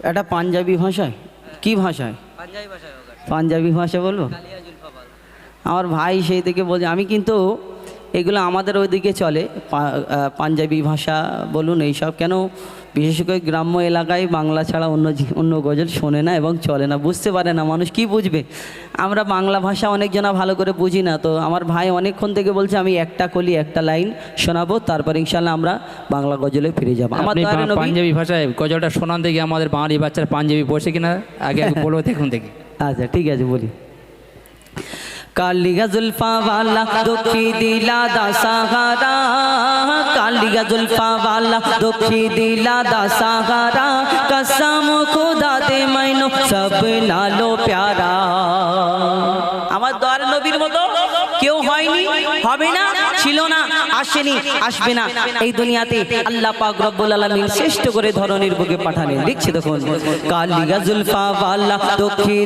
এটা পাঞ্জাবি ভাষায়? কি ভাষায়? পাঞ্জাবি ভাষা বলব? আমার ভাই সেই থেকে বলছে আমি কিন্তু এগুলো আমাদের ওইদিকে চলে। পাঞ্জাবি ভাষা বলুন এইসব। কেন? বিশেষ করে গ্রাম্য এলাকায় বাংলা ছাড়া অন্য অন্য গজল শোনে না এবং চলে না। বুঝতে পারে না মানুষ কি বুঝবে? আমরা বাংলা ভাষা অনেকজনা ভালো করে বুঝি না। তো আমার ভাই অনেকক্ষণ থেকে বলছে আমি একটা কলি একটা লাইন শোনাবো তারপর ইনশাল্লাহ আমরা বাংলা গজলে ফিরে যাব। দয়ারে পাঞ্জাবি ভাষায় গজলটা শোনান দেখি আমাদের বাঙালি বাচ্চারা পাঞ্জাবি বসে কিনা? আগে আগে বলব দেখুন দেখি। আচ্ছা ঠিক আছে বলি। কালিয়া জুলফাওয়ালা দুঃখী দিলা দাসাহারা কালিয়া জুলফাওয়ালা দুঃখী দিলা দাসাহারা কসম খুদা দে মাইনো সব নালো প্যারা। আমার দয়ার নবীর মতো কেউ হয়নি, হবে না, ছিল না। আসেনি, আসবে না। এই দুনিয়াতে আল্লাহ পাক রব্বুল আলামিন শ্রেষ্ঠ করে ধরনের বুকে পাঠালেন। দেখছি দেখুন। কালিয়া জুলফা ওয়ালা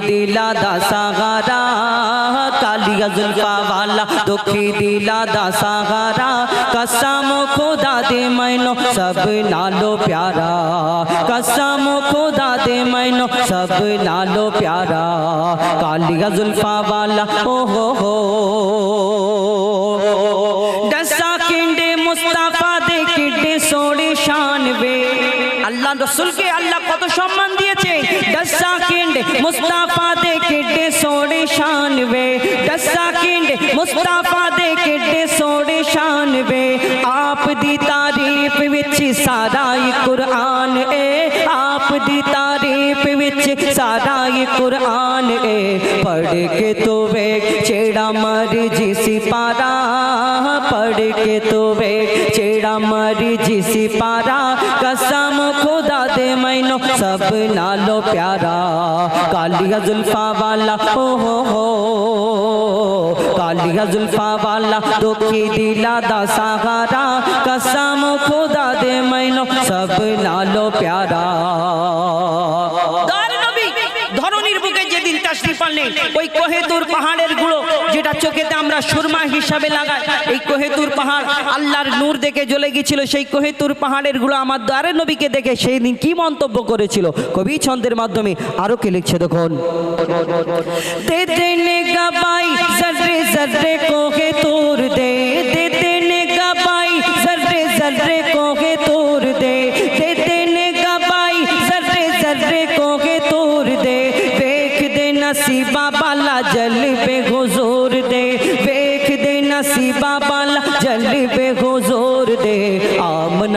দিলা দাসাগারা কালিয়া জুলফা ওয়ালা দিলা দাসাগারা কসম খোদা দে মাইনো, সব নালো প্যারা। কসম খোদা দে মাইনো, সব নালো প্যারা। কালিয়া জুলফা ওয়ালা ও হো হো। আল্লাহ রসুলকে আল্লাহ কত সম্মান দিয়েছে দশ সেকেন্ড মুস্তাফা দে কেটে সোড়ে শানবে দশ সেকেন্ড মুস্তাফা দে কেটে सोड़े शानवे आप दी तारीफ़ विच सारा ही कुरान ए। आप दी तारीफ़ विच सारा ही कुरान ए। पढ़ के तो वे छेड़ा मर जिसी पारा पढ़ के तो वे छेड़ा मर जिसी पारा कसम सब नालो प्यारा। कालिया जुल्फा वाला, ओ हो हो। कालिया जुल्फा वाला, दुखी दिला दा सहारा। कसम खुदा दे मैनो, सब नालो प्यारा। কোহেতুর পাহাড়ের গুঁড়ো যেটা চোখেতে আমরা সুরমা হিসাবে লাগাই। এই কোহেতুর পাহাড় আল্লাহর নূর দেখে জ্বলে গিয়েছিল। সেই কোহেতুর পাহাড়ের গুঁড়ো আমার দ্বারে নবীকে দেখে সেই দিন কি মন্তব্য করেছিল? কবি ছন্দের মাধ্যমে আরও কে লিখছে দেখুন। কোহেতুর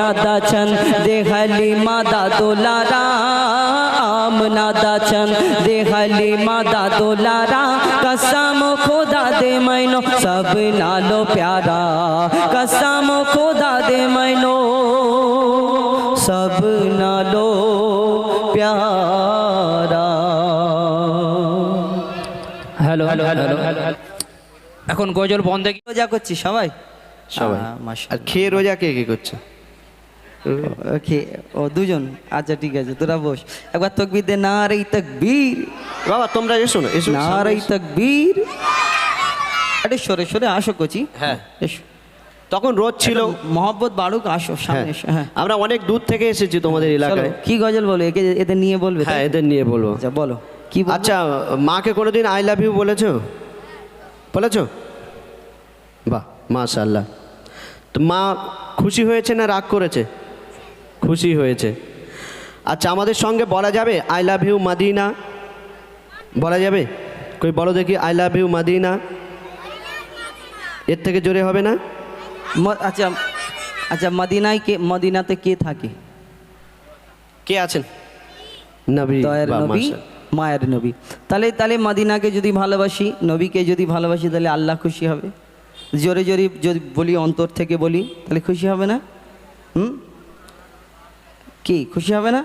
आमना दा चंद दे हलीमा दा दोलारा आमना दा चंद दे हलीमा दा दोलारा कसम खुदा दे मैनो सब नालो प्यारा कसम खुदा दे मैनो सब नालो प्यारा হ্যালো হ্যালো হ্যালো এখন গজল বন্ধ রোজা করছি সবাই সবাই আহ, মাশাআল্লাহ। আর খেয়ে রোজা কে কে করছে ওকে ও দুজন। আচ্ছা ঠিক আছে তোরা বস। একবার তকবির দে নারী তকবীর। বাবা তোমরা এসো না এসো নারী তকবীর। আরে সরে সরে আসো কচি। হ্যাঁ। এসো। তখন রোদ ছিল। মোহাম্মত বাড়ুক আসো হ্যাঁ। সামনে এসো হ্যাঁ। আমরা অনেক দূর থেকে এসেছি তোমাদের এলাকায়। কি গজল বলো? একে এদের নিয়ে বলবে হ্যাঁ এদের নিয়ে বলব। আচ্ছা বলো। কি আচ্ছা মাকে কোনোদিন আই লাভ ইউ বলেছ? বলেছ? বাহ মাশাল্লাহ তো মা খুশি হয়েছে না রাগ করেছে? খুশি হয়েছে। আচ্ছা আমাদের সঙ্গে বলা যাবে আই লাভ ইউ মাদিনা বলা যাবে? কই বলো দেখি আই লাভ ইউ মাদিনা এর থেকে জোরে হবে না? আচ্ছা আচ্ছা মদিনায় কে মদিনাতে কে থাকে? কে আছেন? নবী দয়ের নবী মায়ের নবী। তাহলে তাহলে মদিনাকে যদি ভালোবাসি নবীকে যদি ভালোবাসি তাহলে আল্লাহ খুশি হবে? জোরে জোরে যদি বলি অন্তর থেকে বলি তাহলে খুশি হবে না? হুম? কি, খুশি হবে না?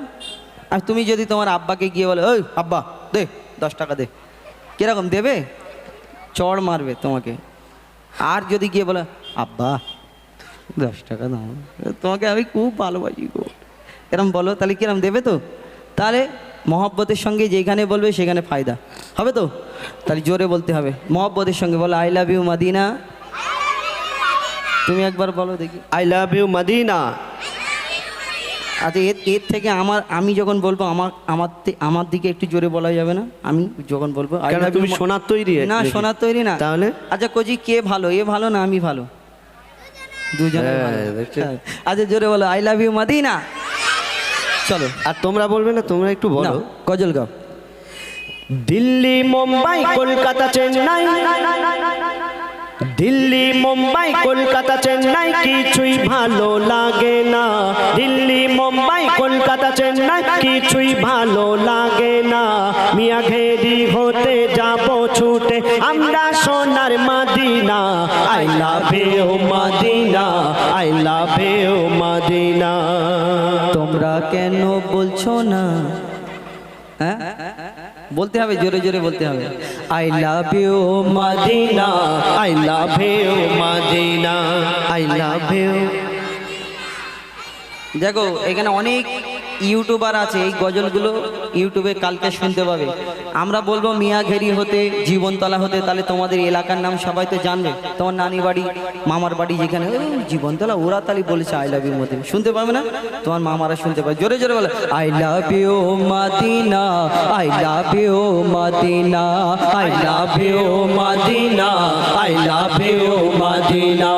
আর তুমি যদি তোমার আব্বাকে গিয়ে বলো, ওই আব্বা, দে, দশ টাকা দে। কীরকম দেবে? চড় মারবে তোমাকে। আর যদি গিয়ে বলো, আব্বা, দশ টাকা দাও। তোমাকে আমি খুব ভালোবাসি গো। এরম বলো, তাহলে কিরম দেবে তো? তাহলে মহব্বতের সঙ্গে যেখানে বলবে, সেখানে ফায়দা। হবে তো? তাহলে জোরে বলতে হবে। মহব্বতের সঙ্গে বলো, আই লাভ ইউ, মাদিনা। তুমি একবার বলো দেখি। I love you, Medina. আচ্ছা এর এর থেকে আমার আমি যখন বলব আমার আমার আমার দিকে একটু জোরে বলা যাবে না? আমি যখন বলব তুমি সোনার তৈরি না সোনার তৈরি না। তাহলে? আচ্ছা কোজি কে ভালো? এ ভালো না আমি ভালো? দুজনে হ্যাঁ? হ্যাঁ। আচ্ছা জোরে বলো আই লাভ ইউ মাদিনা। চলো। আর তোমরা বলবে না তোমরা একটু বলো। গজল গাও। দিল্লি মুম্বাই কলকাতা চেন্নাই। দিল্লি, মুম্বাই, কলকাতা, চেন্নাই কিছুই ভালো লাগে না। দিল্লি, মুম্বাই, কলকাতা, চেন্নাই কিছুই ভালো লাগে না। মিয়া ঘেরি হতে যাব ছুটে, আমরা সোনার Medina. I love you, Medina. I love you, Medina. তোমরা কেন বলছো না? হ্যাঁ? বলতে হবে জোরে জোরে বলতে হবে। I love you Medina I love you Medina I love you দেখো এখানে অনেক ইউটিউবার আছে এই গজলগুলো ইউটিউবে কালকে শুনতে পাবে। আমরা বলব মিয়া ঘেরি হতে জীবনতলা হতে তাহলে তোমাদের এলাকার নাম সবাই তো জানবে। তোমার নানি বাড়ি মামার বাড়ি যেখানে "ও, জীবনতলা ওরা তাহলে বলেছে আই লাভ ইউ মধ্যে শুনতে পাবে না? তোমার মামারা শুনতে পাবে। জোরে জোরে বলে I love you Medina I love you Medina I love you Medina I love you Medina.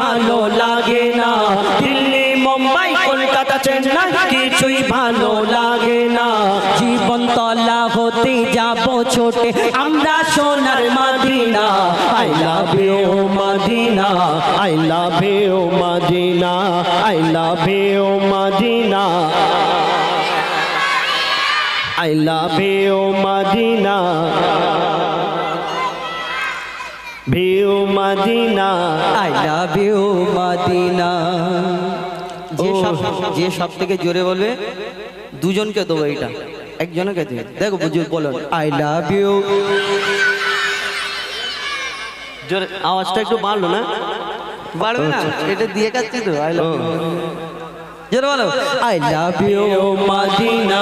ভালো লাগে না। দিল্লি, মুম্বাই, কলকাতা, চেন্নাই কিছুই ভালো লাগে না। জীবন তলা হতে যাব ছোটে, আমরা সোনার Medina. I love you Medina. I love you Medina. I love you Medina. I love you Medina. Medina. I love you Medina. যে সব যে সব থেকে জোরে বলবে দুজনকে দেবো এটা একজনকে দেবে। দেখো বুঝু বলো। I love you. জোরে আওয়াজটা একটু বাড়লো না? বাড়বে না? এটা দিয়ে কাচ্ছি তো আই লাভ ইউ। জোরে বলো I love you Medina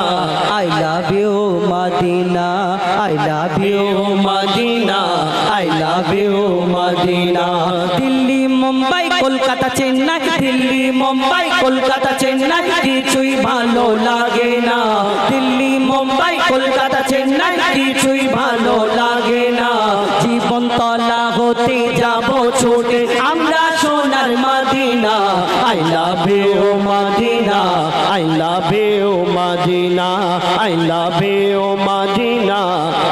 I love you Medina I love you Medina I love you Medina Delhi, Mumbai, Kolkata, Chennai, Delhi, Mumbai, Kolkata, Chennai, কিছুই ভালো লাগে না। দিল্লি, মুম্বাই, কলকাতা, চেন্নাই, কিছুই ভালো লাগে না। জীবন তলা হতে যাব ছোটে, আমরা সোনার Madina I love you, Madina. I love you, Madina. I love you, Madina.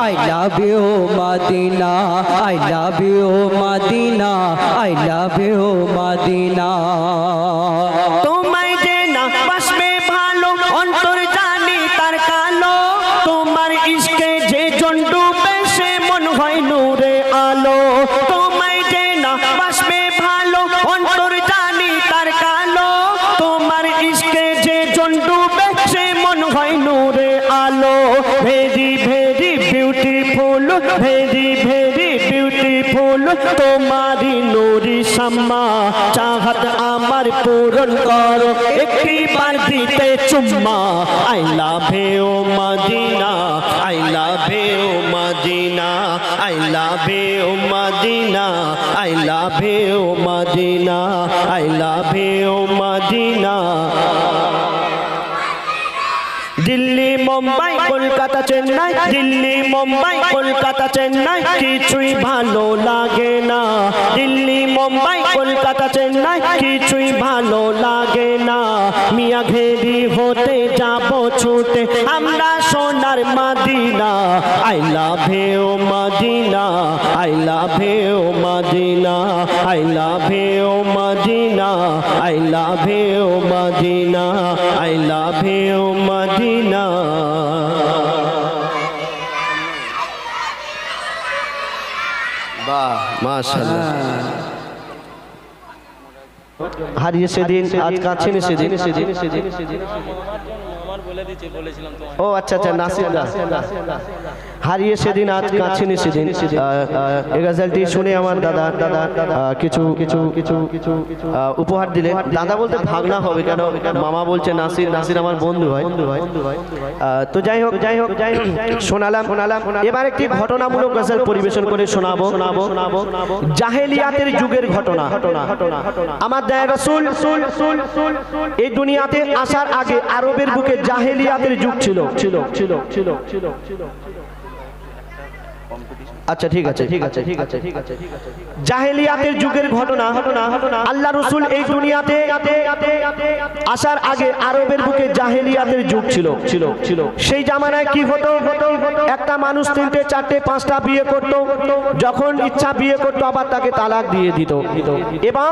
I love you, Madina. I love you, Madina. I love you, Madina. তোমারি নুরি সাম্মা, চাহাত আমার পূরণ করো একটি বার দিতে চুম্মা। I love you Medina, I love you Medina, I love you Medina, I love you Medina, I love you Medina. Delhi Mumbai, Kolkata, Chennai. Delhi, Mumbai, Kolkata, Chennai. কিছুই ভালো লাগে না। দিল্লি, মুম্বাই, কলকাতা, চেন্নাই। কিছুই ভালো লাগে না। মিয়া ঘেরি হতে যাব ছুটে। আমরা সোনার Medina. I love you, Medina. I love you, Medina. I love you, Medina. I love you, Medina. I love you, Medina. হারিয়ে সেদিন আজ কাছে সেদিন। সেদিন। সেদিন সেদিন ও আচ্ছা আচ্ছা নাসির দা। হারিয়ে সেদিন আজ কাছেনি সেদিন। এই গজলটি শুনে আমার দাদা দাদা কিছু কিছু কিছু কিছু উপহার দিলে দাদা বলতে ভাগনা হবে কেন? মামা বলছে, নাসির নাসির আমার বন্ধু হয়। তো যাই হোক যাই হোক যাই হোক শোনালাম শোনালাম। এবার একটি ঘটনামূলক গজল পরিবেশন করে শোনাবো। শোনাবো শোনাবো জাহেলিয়াতের যুগের ঘটনা। ঘটনা ঘটনা আমার দায় রসুল, এই দুনিয়াতে আসার আগে আরবের বুকে জাহেলিয়াতের যুগ ছিল ছিল ছিল ছিল ছিল ছিল। competition. আচ্ছা ঠিক আছে ঠিক আছে ঠিক আছে ঠিক আছে জাহেলিয়াতের যুগের ঘটনা, আল্লাহ রসুল এই দুনিয়াতে আসার আগে আরবের বুকে জাহেলিয়াতের যুগ ছিল ছিল ছিল। সেই জামানায় কি হতো? একটা মানুষ তিনটে, চারটে, পাঁচটা বিয়ে করত। যখন ইচ্ছা বিয়ে করতো, আবার তাকে তালাক দিয়ে দিত। এবং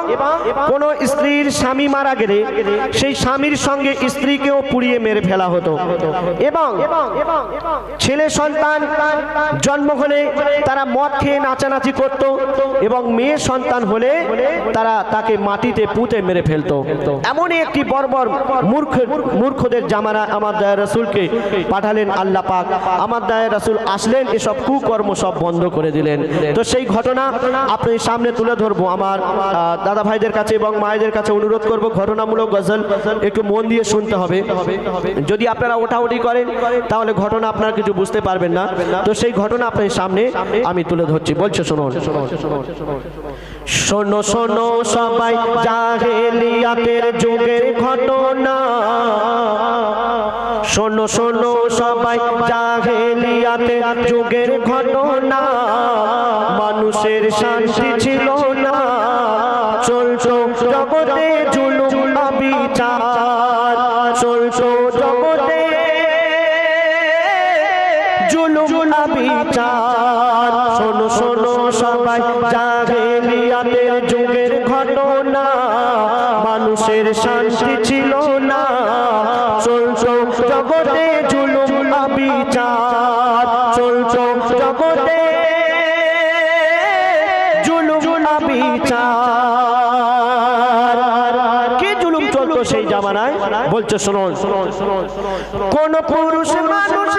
কোন স্ত্রীর স্বামী মারা গেলে সেই স্বামীর সঙ্গে স্ত্রীকেও পুড়িয়ে মেরে ফেলা হতো। এবং ছেলে সন্তান জন্ম হলে তারা মদ খেয়ে নাচানাচি করত এবং মেয়ে সন্তান হলে তারা তাকে মাটিতে পুঁতে মেরে ফেলতো। এমনই একটি বর্বর মূর্খ মূর্খদের জামানা আমার দায় রসুলকে পাঠালেন আল্লাহ পাক। আমার দায় রসুল আসলেন, এসব কুকর্ম সব বন্ধ করে দিলেন। তো সেই ঘটনা আপনি সামনে তুলে ধরবো। আমার দাদা ভাইদের কাছে এবং মায়েদের কাছে অনুরোধ করব, ঘটনামূলক গজল একটু মন দিয়ে শুনতে হবে। যদি আপনারা ওঠাউঠি করেন, তাহলে ঘটনা আপনারা কিছু বুঝতে পারবেন না। তো সেই ঘটনা আপনার সামনে আমি তুলে ধরছি, বলছে শুনুন। শোনো শোনো সবাই, জাহেলিয়াতের যুগের ঘটনা। শোনো শোনো সবাই, জাহেলিয়াতের যুগের ঘটনা। মানুষের শান্তি ছিল না। চলছো জগতে জুলুম বিচার যুগের ঘটনা। মানুষের শান্তি ছিল না। চলছো জগতে বিচার চলছো জগতে বিচার কে জুলুম চলতো সেই জামানায়? বলছে শুনুন কোন পুরুষ, মানুষ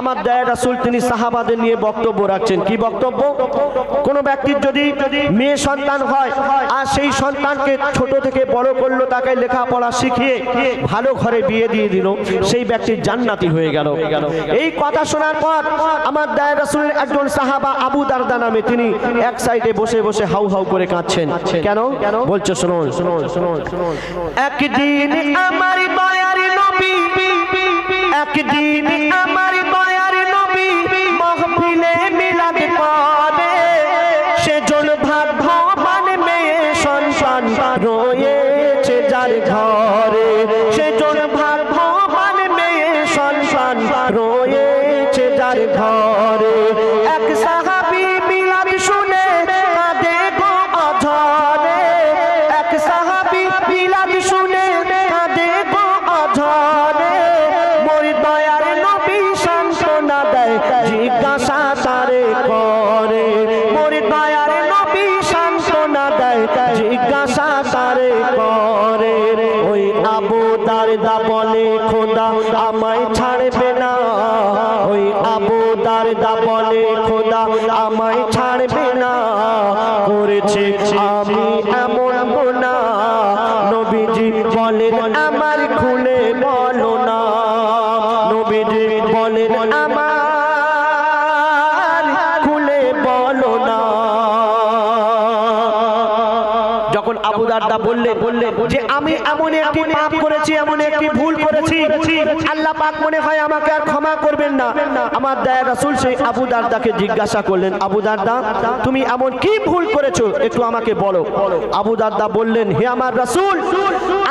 আমার দায় রাসুল তিনি সাহাবাদের নিয়ে বক্তব্য রাখছেন। কি বক্তব্য? কোন ব্যক্তির যদি মেয়ে সন্তান হয় আর সেই সন্তানকে ছোট থেকে বড় করল তাকে লেখাপড়া শিখিয়ে ভালো ঘরে বিয়ে দিয়ে দিল সেই ব্যক্তি জান্নাতি হয়ে গেল। এই কথা শোনার পর আমার দায় রাসুলের একজন সাহাবা আবু দারদা নামে তিনি এক সাইডে বসে বসে হাউ হাউ করে কাঁদছেন। কেন? বলছে শুনুন শুনুন শুনুন। একদিন আমার দয়ার নবী একদিন আমার দয়ার পাক মনে হয় আমাকে আর ক্ষমা করবেন না। আমার দয়া রাসুল সেই আবু দারদাকে জিজ্ঞাসা করলেন, আবু দারদা, তুমি এমন কি ভুল করেছ? একটু আমাকে বলো। আবু দারদা বললেন, হে আমার রাসূল,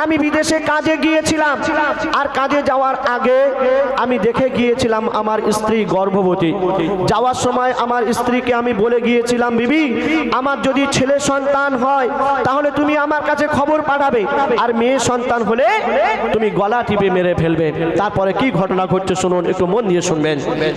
আমি বিদেশে কাজে গিয়েছিলাম। আর কাজে যাওয়ার আগে আমি দেখে গিয়েছিলাম আমার স্ত্রী গর্ভবতী। যাওয়ার সময় আমার স্ত্রীকে আমি বলে গিয়েছিলাম, বিবি, আমার যদি ছেলে সন্তান হয়, তাহলে তুমি আমার কাছে খবর পাঠাবে। আর মেয়ে সন্তান হলে তুমি গলা টিপে মেরে ফেলবে। তারপরে কি ঘটনা ঘটছে শুনুন, একটু মন দিয়ে শুনবেন।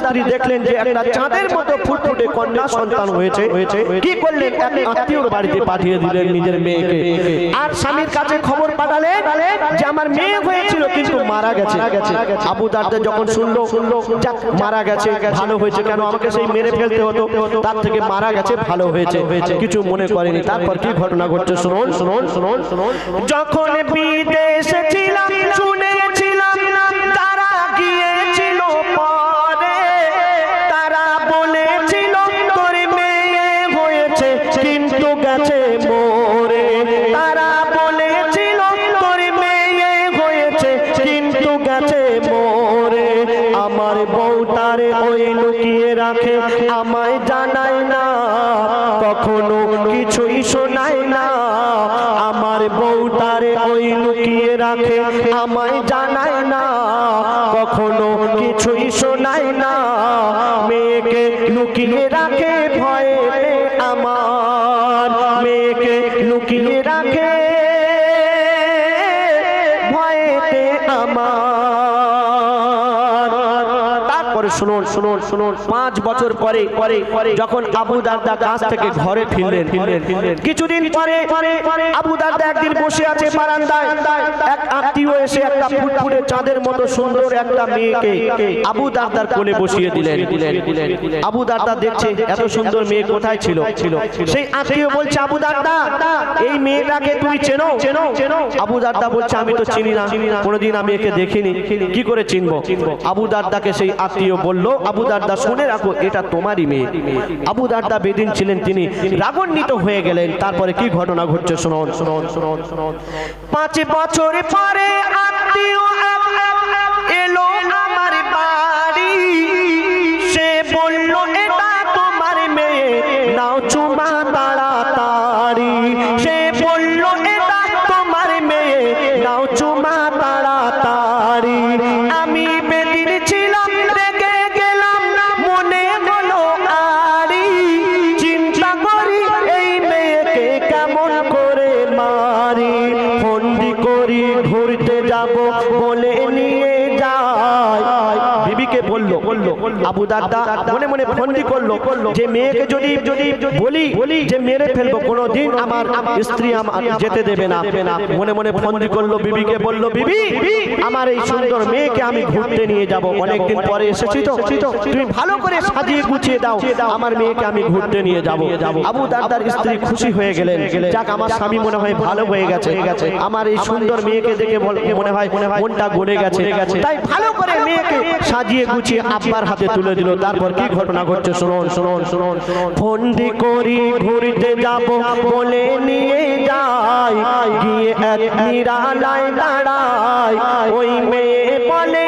স্ত্রী দেখলেন যে একটা চাঁদের মতো ফুটফুটে কন্যা সন্তান হয়েছে। হয়েছে কি করলেন? এক আত্মীয়র বাড়িতে পাঠিয়ে দিলেন নিজের মেয়েকে। আর স্বামীর কাছে খবর পাঠালেন যে আমার মেয়ে হয়েছিল, কিন্তু মারা গেছে। আবু দাদা যখন শুনলো, যাক, মারা গেছে, ভালো হয়েছে, কেন আমাকে সেই মেরে ফেলতে হতো? তার থেকে মারা গেছে, ভালো হয়েছে। কিছু মনে করেনি। তারপর কি ঘটনা ঘটছে? শুনুন। শুনুন শুনুন শুনুন যখন বিদেশে ছিলাম শুনেছিলাম জানায় না কখনো শুনুন শুনুন শুনুন। পাঁচ বছর পরে পরে পরে যখন আবু থেকে ঘরে ফিরলেন কিছুদিন পরে আবু একদিন বসে আছে এক আত্মীয় এসে একটা ফুটফুটে চাঁদের মতো সুন্দর একটা মেয়েকে আবু কোলে বসিয়ে দিলেন। আবু দেখছে এত সুন্দর মেয়ে কোথায় ছিল? ছিল সেই আত্মীয় বলছে, আবু এই মেয়েটাকে তুমি চেনো? চেনো চেনো আবু দারদা বলছে, আমি তো চিনি না। কোনোদিন আমি একে দেখিনি। কি করে চিনবো? আবু দারদাকে সেই আত্মীয় বলল, আবু দারদা, শুনে রাখো, এটা তোমারই মেয়ে। আবু দারদা বেদিন ছিলেন তিনি। রাগান্বিত হয়ে গেলেন। তারপরে কি ঘটনা ঘটছে শুনুন। শুনুন শুনুন শুনুন পাঁচ বছর পরে আত্মীয় এলো আমার বাড়ি। কেমন করে মারি ফন্দি করি ঘুরতে যাব বলে বলল আবু দাদা মনে মনে ফন্দি করল যে মেয়েকে যদি যদি বলি বলি যে মেরে ফেলব, কোনোদিন আমার স্ত্রী আমার যেতে দেবে না। মনে মনে ফন্দি করল, বিবিকে বলল, বিবি, আমার এই সুন্দর মেয়েকে আমি ঘুরতে নিয়ে যাব। অনেকদিন পরে এসেছি তো। তুমি ভালো করে সাজিয়ে গুছিয়ে দাও। আমার মেয়েকে আমি ঘুরতে নিয়ে যাব। আবু দাদার স্ত্রী খুশি হয়ে গেলেন। যাক, আমার স্বামী মনে হয় ভালো হয়ে গেছে। আমার এই সুন্দর মেয়েকে দেখে মনে হয় মনটা গড়ে গেছে। তাই ভালো করে মেয়েকে সাজিয়ে গুছিয়ে আব্বার হাতে তুলে দিল। তারপর কি ঘটনা ঘটছে? শুনুন শুনুন শুনুন ফন্দি করি ঘুরতে যাব, বলে নিয়ে যাই। গিয়ে এক নিরালায় দাঁড়াই। ওই মেয়ে বলে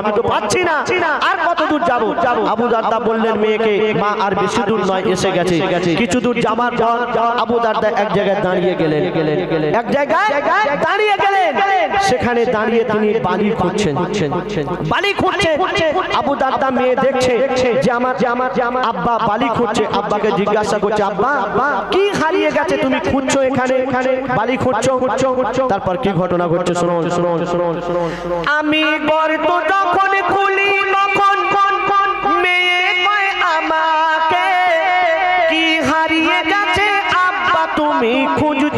আমি তো পাচ্ছি না। আর কত দূর যাব? আবু দাদা বললেন, মেয়েকে, মা আর বেশি দূর নয়, এসে গেছে। কিছু দূর পর আবু দাদা এক জায়গায় দাঁড়িয়ে গেলেন। এক জায়গায় দাঁড়িয়ে গেলেন। সেখানে দাঁড়িয়ে তিনি বালি খুঁজছেন। বালি খুঁজছে, আবু দাদা মেয়ে দেখছে যে আমার যে আমার যে আমার আব্বা বালি খুঁজছে। আব্বাকে জিজ্ঞাসা করছে, আব্বা, কি হারিয়ে গেছে? তুমি খুঁজছো এখানে? এখানে বালি খুঁজছো? খুঁজছো খুঁজছো তারপর কি ঘটনা ঘটছে? শুনুন শুনুন শুনুন। আমি গর্ত যখন খুলি, তখন মেয়ে কয়, আমাকে কি হারিয়ে গেছে? আব্বা, তুমি খুঁজছো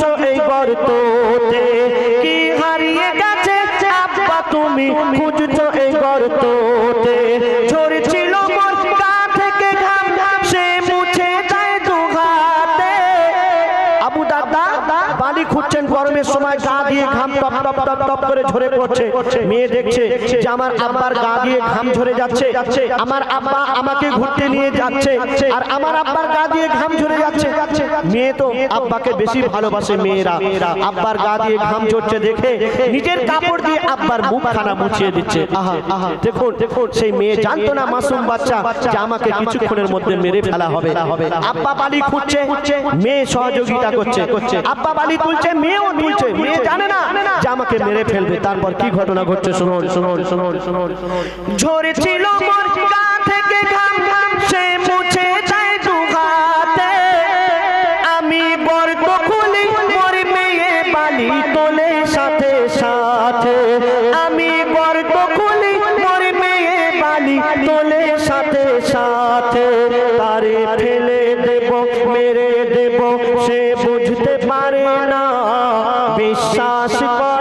খুঁজছো এই গর্ততে দিয়ে ঘাম টপ টপ টপ টপ করে ঝরে পড়ছে। মেয়ে দেখছে যে আমার আব্বার গা দিয়ে ঘাম ঝরে যাচ্ছে। আমার আব্বা আমাকে ঘুরতে নিয়ে যাচ্ছে আর আমার আব্বার গা দিয়ে ঘাম ঝরে যাচ্ছে। মেয়ে তো আব্বাকে বেশি ভালোবাসে মেয়েরা। আব্বার গা দিয়ে ঘাম ঝরছে দেখে নিজের কাপড় দিয়ে আব্বার মুখখানা মুছিয়ে দিচ্ছে। আহা আহা, দেখুন দেখুন, সেই মেয়ে জানতো না মাসুম বাচ্চা যে আমাকে কিছুক্ষণের মধ্যে মেরে ফেলা হবে। আব্বা বালি খুঁজছে, মেয়ে সহযোগিতা করছে। আব্বা বালি তুলছে, মেয়েও তুলছে। মেয়ে জানে যে আমাকে মেরে ফেলবে। তারপর কি ঘটনা ঘটছে শুনুন। শুনুন। শুনুন। শুনুন। ঝরেছিল মোর গা থেকে ঘাম। সে মুছে যায় দুহাতে আমি বর্গ খুলি মোর মেয়ে বালি তোলে সাথে সাথে। আমি বর্গ খুলি মোর মেয়ে বালি তোলে সাথে সাথে। তারে ফেলে দেব মেরে দেব সে বুঝতে পারে না। বিশ্বাস করে।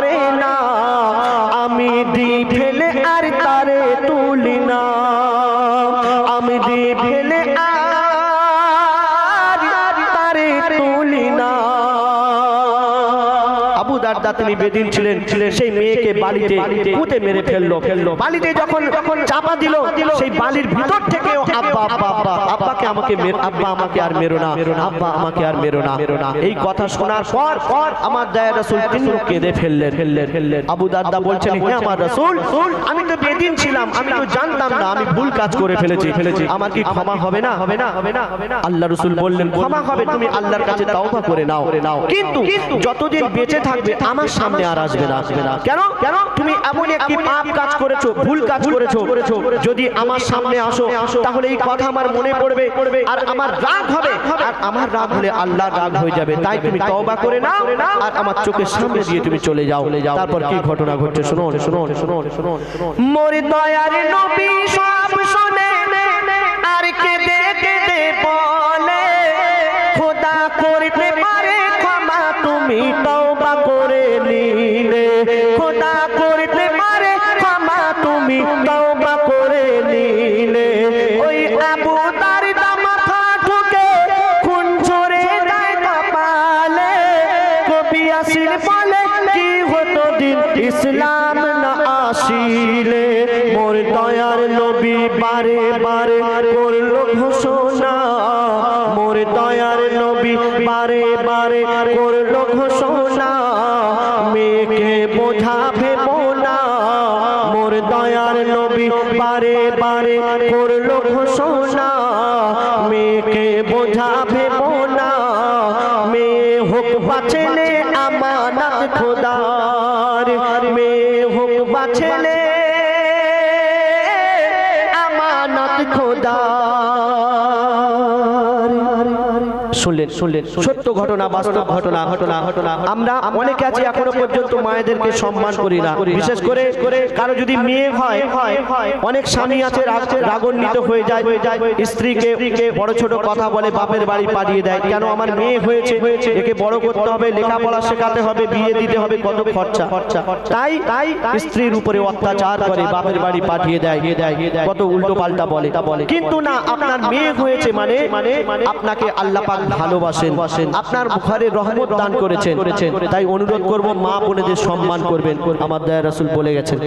তিনি বেদিন ছিলেন ছিলেন সেই মেয়েকে বালিতে পুঁতে মেরে ফেলল। ফেলল বালিতে যখন যখন চাপা দিল, সেই বালির ভিতর থেকে আব্বা আব্বা আব্বা, আব্বাকে আমাকে আব্বা আমাকে আর মেরো না, আব্বা আমাকে আর মেরো না। মেরো না এই কথা শোনার পর পর আমার দয়া রাসূল তিনি কেঁদে ফেললেন। ফেললেন ফেললেন আবু দাদা বলছেন, হে আমার রাসূল, আমি তো বেদিন ছিলাম আমি তো জানতাম না আমি ভুল কাজ করে ফেলেছি। ফেলেছি। আমার কি ক্ষমা হবে না? হবে না হবে না হবে না। আল্লাহ রাসূল বললেন ক্ষমা হবে তুমি আল্লাহর কাছে তওবা করে নাও। করে নাও। কিন্তু যতদিন বেঁচে থাকবে আমার সামনে আর আসবে না। আসবে না। কেন? কেন? তুমি এমন একটি পাপ কাজ করেছ ভুল কাজ করেছ। করেছ। যদি আমার সামনে আসো তাহলে এই কথা আমার মনে পড়বে। আর আমার রাগ হবে। আর আমার রাগ হলে আল্লাহ রাগ হয়ে যাবে। তাই তুমি তওবা করে নাও। আর আমার চোখের সামনে দিয়ে তুমি চলে যাও। তারপর কি ঘটনা ঘটছে? শুনুন শুনুন শুনুন। শুনুন। মোর দয়ার নবী সব শুনে আর কেঁদে কেঁদে বলে, খোদা করতে পারে ক্ষমা, তুমি তওবা করে নিলে। খোদা করতে পারে ক্ষমা, তুমি তওবা করে নিলে। ওই আবু মাথা খুন ইসলাম না আসিলে। মোর দয়ার নবী বারে বারে করল ঘোষণা। মোর দয়ার নবী বারে বারে করল ঘোষণা। শুনলেন শুনলেন সত্য ঘটনা বাস্তব ঘটনা ঘটনা ঘটনা আমরা অনেকে আছি এখনও পর্যন্ত মায়েদেরকে সম্মান করি না। বিশেষ করে কারও যদি মেয়ে হয় অনেক স্বামী আছে রাগান্বিত হয়ে যায় স্ত্রীকে বড় ছোট কথা বলে বাপের বাড়ি পাঠিয়ে দেয়। কেন আমার মেয়ে হয়েছে? একে বড় করতে হবে লেখাপড়া শেখাতে হবে বিয়ে দিতে হবে কত খরচা? খরচা? তাই তাই স্ত্রীর উপরে অত্যাচার করে বাপের বাড়ি পাঠিয়ে দেয়। কত উল্টো পাল্টা বলে। বলে। কিন্তু না আপনার মেয়ে হয়েছে মানে মানে আপনাকে আল্লাহ পাক ভালোবাসেন। আপনার ঘরে রহমত দান করেছেন। তাই অনুরোধ করব মা বোনেদের সম্মান করবেন। আমার দয়া রাসূল বলে গেছেন।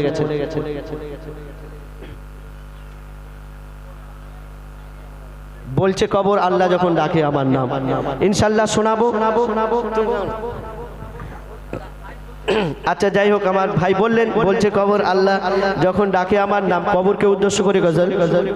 বলছে কবর আল্লাহ যখন ডাকে আমার নাম। ইনশাল্লাহ শোনাবো শোনাবো। আচ্ছা যাই হোক আমার ভাই বললেন বলছে কবর আল্লাহ যখন ডাকে আমার নাম কবরকে উদ্দেশ্য করে গজল।